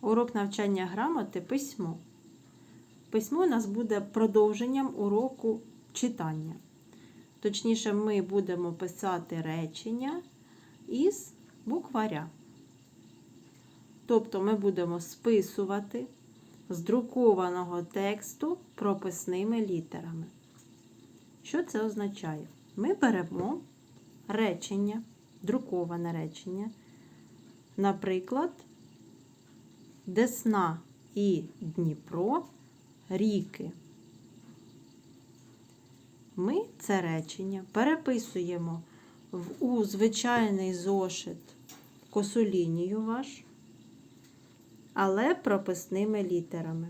Урок навчання грамоти письмо. Письмо у нас буде продовженням уроку читання. Точніше, ми будемо писати речення із букваря. Тобто ми будемо списувати з друкованого тексту прописними літерами. Що це означає? Ми беремо речення, друковане речення, наприклад, Десна і Дніпро ріки. Ми це речення переписуємо в, у звичайний зошит косолінію ваш, але прописними літерами.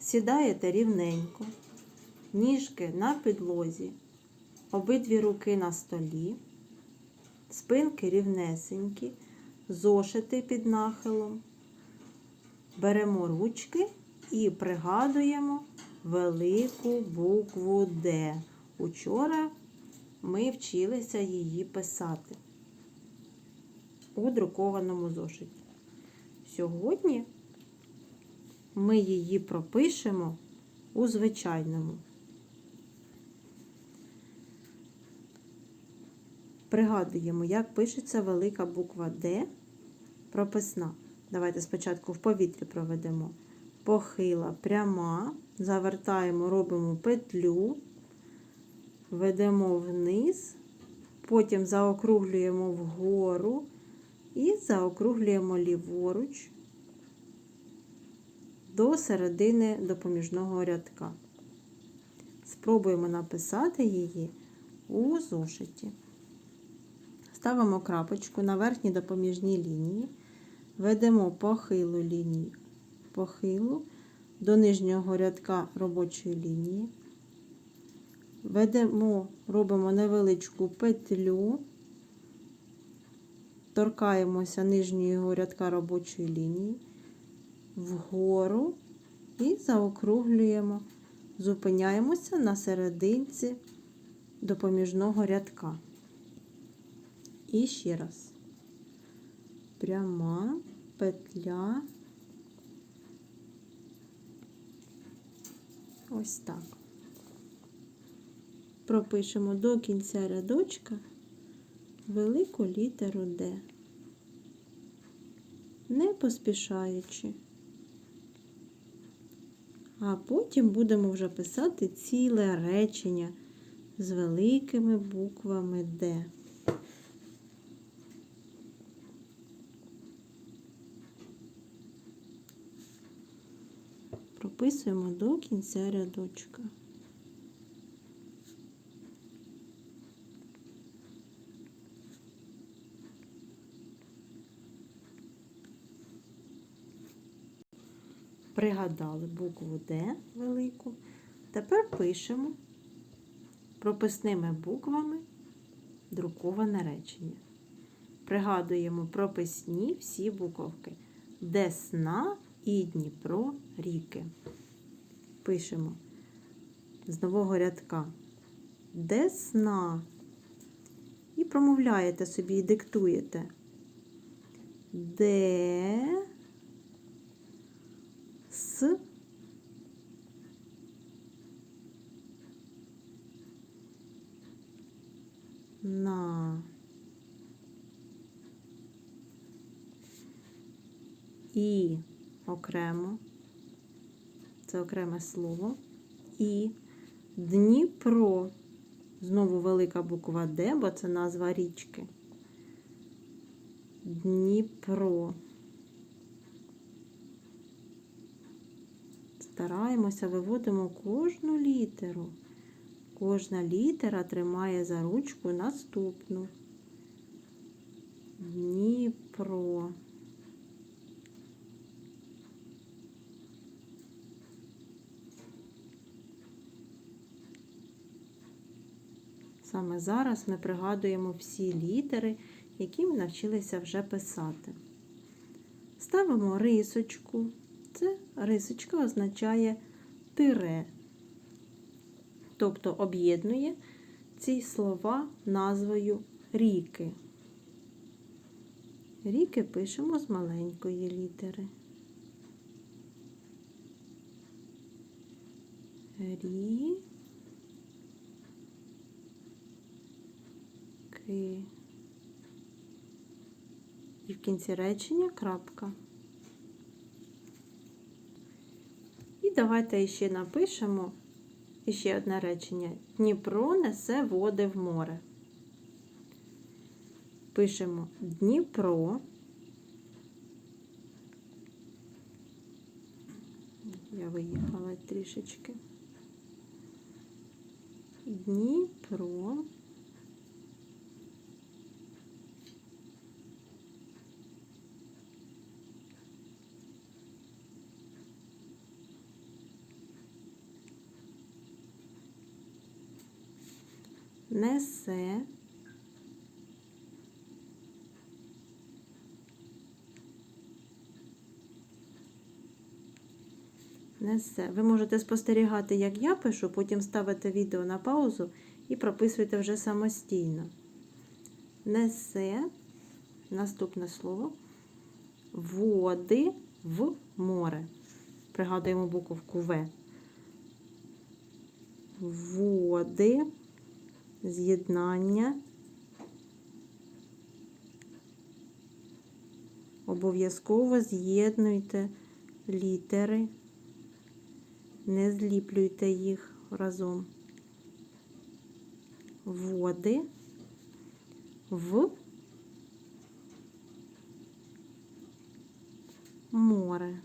Сідаєте рівненько, ніжки на підлозі, обидві руки на столі, спинки рівнесенькі, зошити під нахилом. Беремо ручки і пригадуємо велику букву Д. Учора ми вчилися її писати у друкованому зошиті. Сьогодні ми її пропишемо у звичайному. Пригадуємо, як пишеться велика буква Д прописна. Давайте спочатку в повітрі проведемо. Похила, пряма, завертаємо, робимо петлю, ведемо вниз, потім заокруглюємо вгору і заокруглюємо ліворуч до середини допоміжного рядка. Спробуємо написати її у зошиті. Ставимо крапочку на верхній допоміжній лінії, ведемо похилу лінію, похилу до нижнього рядка робочої лінії. Ведемо, робимо невеличку петлю, торкаємося нижнього рядка робочої лінії, вгору і заокруглюємо, зупиняємося на серединці допоміжного рядка. І ще раз. Пряма петля. Ось так. Пропишемо до кінця рядочка велику літеру Д, не поспішаючи. А потім будемо вже писати ціле речення з великими буквами Д. прописуємо до кінця рядочка. Пригадали букву Д велику. Тепер пишемо прописними буквами друковане речення. Пригадуємо прописні всі буковки. Десна і Дніпро ріки. Пишемо з нового рядка Десна. І промовляєте собі і диктуєте. Де с на і окремо, це окреме слово, і Дніпро. Знову велика буква Д, бо це назва річки. Дніпро. Стараємося, виводимо кожну літеру. Кожна літера тримає за ручку наступну. Дніпро. Саме зараз ми пригадуємо всі літери, які ми навчилися вже писати. Ставимо рисочку. Це рисочка означає тире, тобто об'єднує ці слова назвою ріки. Ріки пишемо з маленької літери. Рі. Ки. І в кінці речення крапка. І давайте ще напишемо ще одне речення. Дніпро несе води в море. Пишемо Дніпро. Я виїхала трішечки. Дніпро. Несе Несе. Ви можете спостерігати, як я пишу, потім ставите відео на паузу і прописуєте вже самостійно. Несе, наступне слово, води в море. Пригадуємо буковку В. Води, з'єднання. Обов'язково з'єднуйте літери. Не зліплюйте їх разом. Води в море.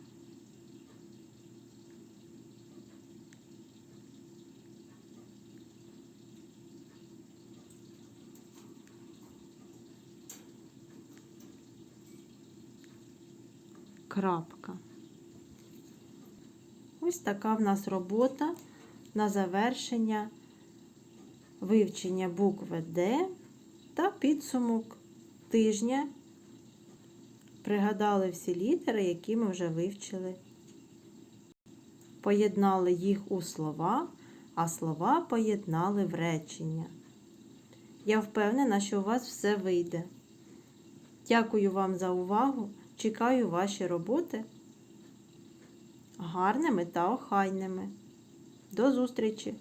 Крапка. Ось така в нас робота на завершення вивчення букви Д та підсумок тижня. Пригадали всі літери, які ми вже вивчили. Поєднали їх у слова, а слова поєднали в речення. Я впевнена, що у вас все вийде. Дякую вам за увагу. Чекаю ваші роботи гарними та охайними. До зустрічі!